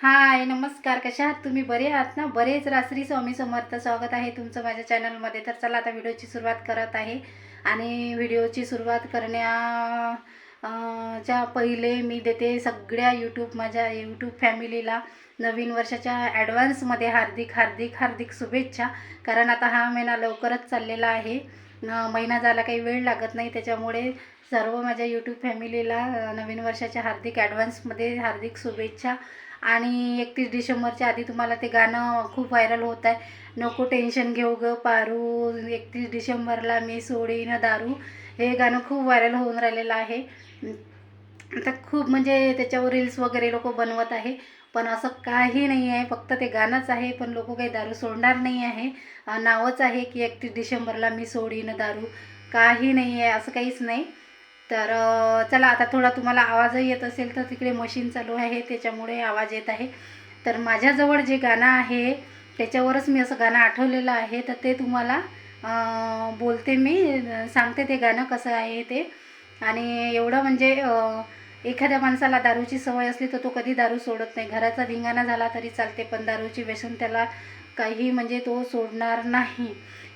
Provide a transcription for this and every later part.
हाय नमस्कार. कशा आहात तुम्ही? बरे आहात ना? बरेच रात्री स्वामी समर्थ स्वागत आहे तुमचं माझ्या चॅनलमध्ये. तर चला आता व्हिडिओची सुरुवात करत आहे. आणि व्हिडिओची सुरुवात करण्या च्या पहिले मी देते सगळ्या यूट्यूब माझ्या यूट्यूब फॅमिलीला नवीन वर्षाच्या ॲडव्हान्समध्ये हार्दिक हार्दिक हार्दिक शुभेच्छा. कारण आता हा महिना लवकरच चाललेला आहे. महिना झाला काही वेळ लागत नाही. त्याच्यामुळे सर्व माझ्या यूट्यूब फॅमिलीला नवीन वर्षाच्या हार्दिक ॲडव्हान्समध्ये हार्दिक शुभेच्छा. आणि एकतीस डिसेंबरच्या आधी तुम्हाला ते गाणं खूप व्हायरल होत आहे. नको टेन्शन घेऊ ग पारू. एकतीस डिसेंबरला मी सोडीन दारू. हे गाणं खूप व्हायरल होऊन राहिलेलं आहे. आता खूप म्हणजे त्याच्यावर रील्स वगैरे लोक बनवत आहे. पण असं काही नाही आहे. फक्त ते गाणंच आहे पण लोक काही दारू सोडणार नाही आहे. नावच आहे की एकतीस डिसेंबरला मी सोडीन दारू. काही नाही आहे असं काहीच नाही. तर चला आता थोडा तुम्हाला आवाजही येत असेल तर तिकडे मशीन चालू आहे त्याच्यामुळे आवाज येत आहे. तर माझ्याजवळ जे गाणं आहे त्याच्यावरच मी असं गाणं आठवलेलं आहे तर ते तुम्हाला बोलते मी सांगते ते गाणं कसं आहे ते. आणि एवढं म्हणजे एखाद्या माणसाला दारूची सवय असली तर तो कधी दारू सोडत नाही. घराचा धिंगाणा झाला तरी चालते पण दारूची व्यसन त्याला काही म्हणजे तो सोडणार नाही.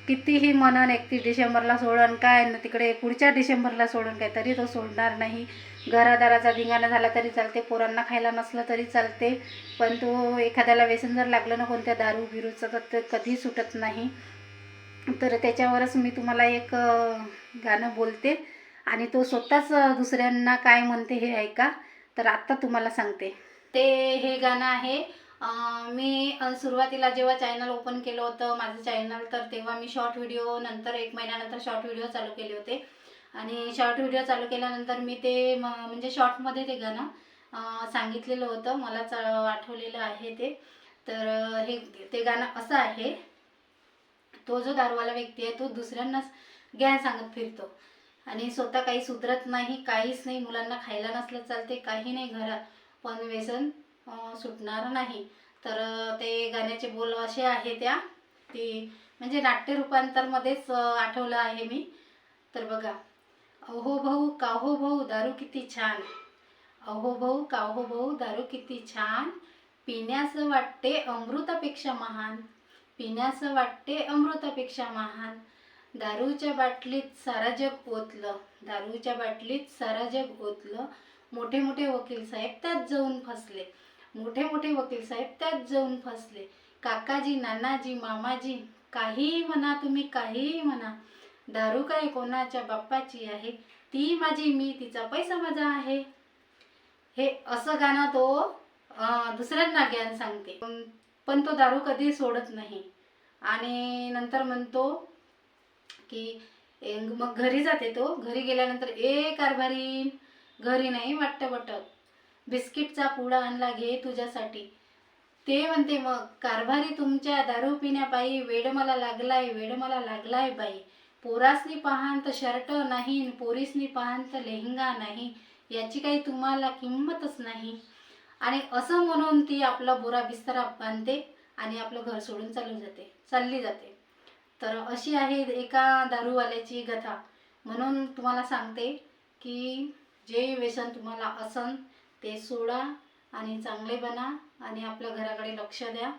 कितीही मनन एकतीस डिसेंबरला सोडन काय ना तिकडे पुढच्या डिसेंबरला सोडून काय तरी तो सोडणार नाही. घरादाराचा धिंगाणा झाला तरी चालते पोरांना खायला नसलं तरी चालते. पण तो एखाद्याला व्यसन जर लागलं ना कोणत्या दारू बिरूचं तर ते कधी सुटत नाही. तर त्याच्यावरच मी तुम्हाला एक गाणं बोलते. आणि तो स्वतःच दुसऱ्यांना काय म्हणते हे ऐका. तर आत्ता तुम्हाला सांगते. ते हे गाणं आहे मी सुरुवातीला जेव्हा चॅनल ओपन केलं होतं माझं चॅनल तर तेव्हा मी शॉर्ट व्हिडिओ नंतर एक महिन्यानंतर शॉर्ट व्हिडिओ चालू केले होते. आणि शॉर्ट व्हिडिओ चालू केल्यानंतर मी ते म- म्हणजे शॉर्टमध्ये ते गाणं सांगितलेलं होतं. मलाच आठवलेलं आहे ते. तर हे ते गाणं असं आहे. तो जो दारवाला व्यक्ती आहे तो दुसऱ्यांनाच घ्या सांगत फिरतो. आणि स्वतः काही सुधरत नाही काहीच नाही. मुलांना खायला नसलं चालते काही नाही घरात. पण व्यसन सुटणार नाही. तर ते गाण्याचे बोल असे आहे त्या. ती म्हणजे नाट्य रूपांतरमध्येच आठवलं आहे मी. तर बघा. अहो भाऊ काहो भाऊ दारू किती छान. अहो भाऊ काहो भाऊ दारू किती छान. पिण्याचं वाटते अमृतापेक्षा महान. पिण्याचं वाटते अमृतापेक्षा महान. दारूच्या बाटलीत सारा जग ओतलं. दारूच्या बाटलीत सारा जग ओतलं. मोठे मोठे वकील साहेब त्यात जाऊन फसले. मोठे मोठे वकील साहेब त्यात जाऊन फसले. काकाजी नानाजी मामाजी काहीही म्हणा तुम्ही काहीही म्हणा. दारू काय कोणाच्या बाप्पाची आहे? ती माझी मी तिचा पैसा माझा आहे. हे असं गाणं तो दुसऱ्यांना ज्ञान सांगते. पण- पण तो दारू कधी सोडत नाही. आणि नंतर म्हणतो की मग घरी जाते तो. घरी गेल्यानंतर ए कारभारी. घरी नाही वाटतं बटक बिस्किटचा पुडा आणला घे तुझ्यासाठी. ते म्हणते मग कारभारी तुमच्या दारू पिण्यापायी वेड मला लागलाय वेड मला लागलाय बाई. पोरासनी पाहान तर शर्ट नाही पोरीसनी पाहान तर लेहंगा नाही. याची काही तुम्हाला किंमतच नाही. आणि असं म्हणून ती आपला बोरा बिस्तरा बांधते आणि आपलं घर सोडून चालू जाते चालली जाते. तर अशी आहे एका दारूवाल्याची कथा. म्हणून तुम्हाला सांगते की जे व्यसन तुम्हाला असन ते सोडा आणि चांगले बना आणि आपल्या घराकडे लक्ष द्या.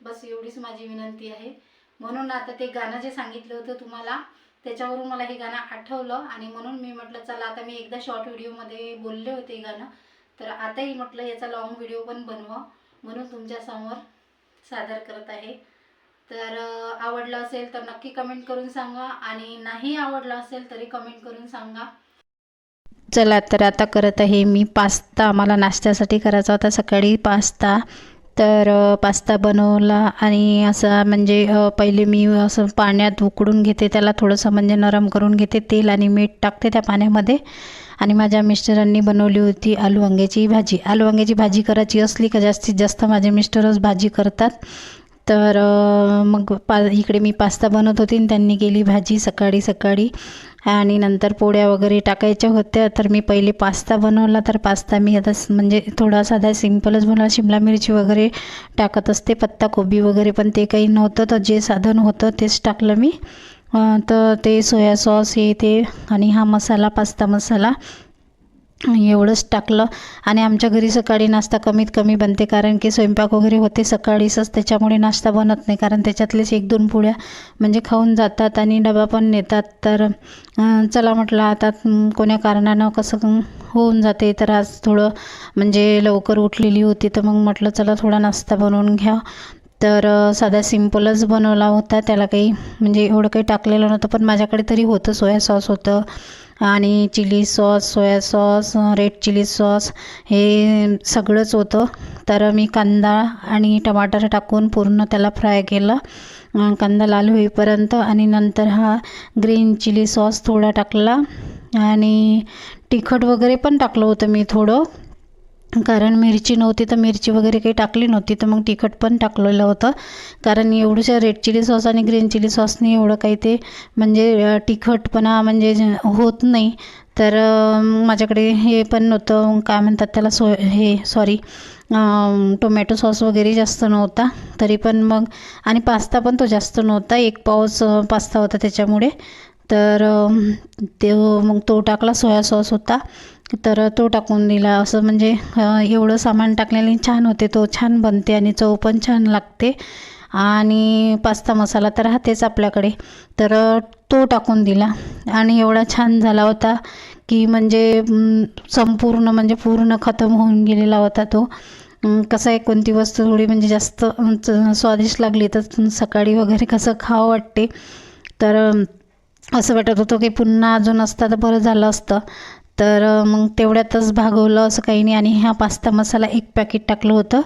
बस एवढीच माझी विनंती आहे. म्हणून आता ते गाणं जे सांगितलं होतं तुम्हाला त्याच्यावरून मला हे गाणं आठवलं आणि म्हणून मी म्हटलं चला आता मी एकदा शॉर्ट व्हिडिओमध्ये बोलले होते हे गाणं. तर आताही म्हटलं याचा लॉंग व्हिडिओ पण बनवा म्हणून तुमच्यासमोर सादर करत आहे. तर आवडलं असेल तर नक्की कमेंट करून सांगा आणि नाही आवडलं असेल तरी कमेंट करून सांगा. चला तर आता करत आहे मी पास्ता. मला नाश्त्यासाठी करायचा होता सकाळी पास्ता. तर पास्ता बनवला आणि असा म्हणजे पहिले मी असं पाण्यात उकडून घेते. त्याला थोडंसं म्हणजे नरम करून घेते तेल आणि मीठ टाकते त्या पाण्यामध्ये. आणि माझ्या मिस्टरांनी बनवली होती आलू वांग्याची भाजी. आलू वांग्याची भाजी करायची असली का जास्तीत जास्त माझे मिस्टरच भाजी करतात. तर मग पा इकडे मी पास्ता बनवत होती आणि त्यांनी केली भाजी सकाळी सकाळी. आणि नंतर पोळ्या वगैरे टाकायच्या होत्या. तर मी पहिले पास्ता बनवला. तर पास्ता मी आता स- म्हणजे थोडा साधा सिम्पलच बनवला. शिमला मिरची वगैरे टाकत असते. पत्ता कोबी वगैरे पण ते काही नव्हतं. तर जे साधन होतं तेच टाकलं मी. तर ते सोया सॉस हे ते आणि हा मसाला पास्ता मसाला एवढंच टाकलं. आणि आमच्या घरी सकाळी नाश्ता कमीत कमी बनते कारण की स्वयंपाक वगैरे होते सकाळीच त्याच्यामुळे नाश्ता बनत नाही. कारण त्याच्यातलेच एक दोन पोळ्या म्हणजे खाऊन जातात आणि डबा पण नेतात. तर चला म्हटलं आता कोण्या कारणानं कसं होऊन जाते. तर आज थोडं म्हणजे लवकर उठलेली होती तर मग म्हटलं चला थोडा नाश्ता बनवून घ्या. तर साधा सिम्पलच बनवला होता. त्याला काही म्हणजे एवढं काही टाकलेलं नव्हतं पण माझ्याकडे तरी होतं सोया सॉस होतं. आणि chilli sauce soya sauce red chilli sauce हे सगळंच होतं. तर मी कांदा आणि टमाटर टाकून पूर्ण त्याला फ्राय केलं. कांदा लाल होईपर्यंत आणि नंतर हा ग्रीन चिली सॉस थोडा टाकला. आणि तिखट वगैरे पण टाकलं होतं मी थोडं. कारण मिरची नव्हती तर मिरची वगैरे काही टाकली नव्हती तर मग तिखट पण टाकलेलं होतं. कारण एवढंशा रेड चिली सॉस आणि ग्रीन चिली सॉसने एवढं काही ते म्हणजे तिखटपणा म्हणजे होत नाही. तर माझ्याकडे हे पण नव्हतं. काय म्हणतात त्याला सो हे सॉरी टोमॅटो सॉस वगैरे जास्त नव्हता. तरी पण मग आणि पास्ता पण तो जास्त नव्हता. एक पाऊस पास्ता होता त्याच्यामुळे. तर तो ते मग तो टाकला सोया सॉस होता. तर तो टाकून दिला. असं म्हणजे एवढं सामान टाकल्याने छान होते. तो छान बनते आणि चव पण छान लागते. आणि पास्ता मसाला तर राहतेच आपल्याकडे. तर तो टाकून दिला. आणि एवढा छान झाला होता की म्हणजे संपूर्ण म्हणजे पूर्ण खतम होऊन गेलेला होता तो. कसं आहे कोणती वस्तू थोडी म्हणजे जास्त च- स्वादिष्ट लागली तर सकाळी वगैरे कसं खावं वाटते. तर असं वाटत होतं की पुन्हा अजून असता तर बरं झालं असतं. तर मग तेवढ्यातच भागवलं असं काही नाही आणि हा पास्ता मसाला एक पॅकेट टाकलं होतं.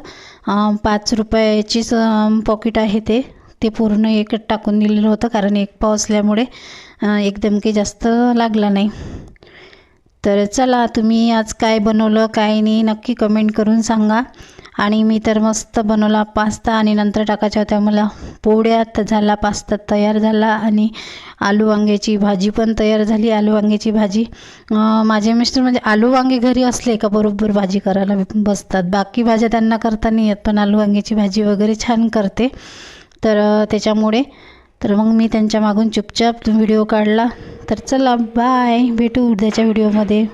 पाच रुपयाचीच पॉकेट आहे ते. ते पूर्ण एक टाकून दिलेलं होतं कारण एक पाव असल्यामुळे एकदम काही जास्त लागला नाही. तर चला तुम्ही आज काय बनवलं काय नाही नक्की कमेंट करून सांगा. आणि मी तर मस्त बनवला पास्ता आणि नंतर टाकायच्या होत्या मला पोळ्यात झाला पास्ता तयार झाला आणि आलू वांग्याची भाजी पण तयार झाली आलू वांग्याची भाजी. माझे मिस्टर म्हणजे आलू वांगे घरी असले का बरोबर भाजी करायला बसतात. बाकी भाज्या त्यांना करता नाही येत पण आलू वांग्याची भाजी वगैरे छान करते. तर त्याच्यामुळे तर मग मी त्यांच्या मागून चुपचाप व्हिडिओ काढला. तर चला बाय. भेटू उद्याच्या व्हिडिओमध्ये.